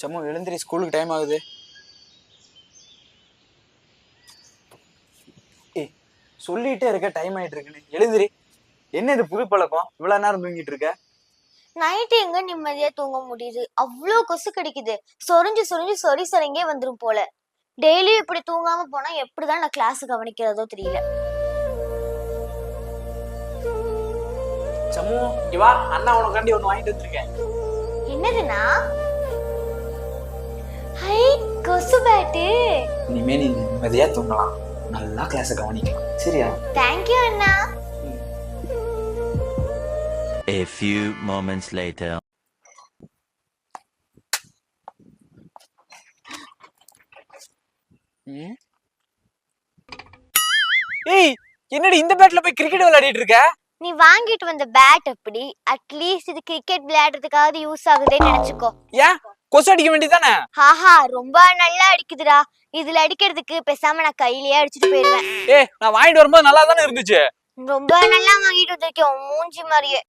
சம்மு எழுந்திரி ஸ்கூலுக்கு டைம் ஆகுது. ஏய் சொல்லிட்டே இருக்க டைம் ஆயிட்டு இருக்குன்னு. எழுந்திரி. என்ன இது புது பழக்கம்? இவ்வளவு நேரம் தூங்கிட்டு இருக்க? நைட்டு எங்க நிம்மதியா தூங்க முடியுது? அவ்வளோ கொசு கடிக்குது. சொரிஞ்சு சொரிஞ்சு சொறி சொரிங்கே வந்துரும் போல. டெய்லியும் இப்படி தூங்காம போனா எப்படிதான் நான் கிளாஸ் கவனிக்கிறதோ தெரியல. சம்மு இங்க வா அண்ணா உனக்காண்டி ஒண்ணு வாங்கிட்டு வந்திருக்கேன். என்னதுண்ணா? ஹை கொசு பேட்டு இனிமே நீ நிம்மதியா தூங்கலாம். நல்லா கிளாஸை கவனிக்கலாம் சரியா? தேங்க்யூ அண்ணா. A few moments later. ஏய் என்னடி இந்த பேட்ல போய் கிரிக்கெட் விளையாடிட்டு இருக்க? நீ வாங்கிட்டு வந்த பேட் எப்படி? அட்லீஸ்ட் இது கிரிக்கெட் விளையாடுறதுக்காவது யூஸ் ஆகுதேன்னு நினைச்சுக்கோ. ஏன்? கொசு அடிக்க வேண்டியதானே ஆஹா ரொம்ப நல்லா அடிக்குதுடா. இதுல அடிக்கிறதுக்கு பேசாம நான் கையிலேயே அடிச்சுட்டு போயிருவேன் ஏய் நான் வாங்கிட்டு வரும்போது நல்லா தானே இருந்துச்சு? ரொம்ப நல்லா வாங்கிட்டு வந்திருக்கேன் உன் மூஞ்சி மாதிரியே.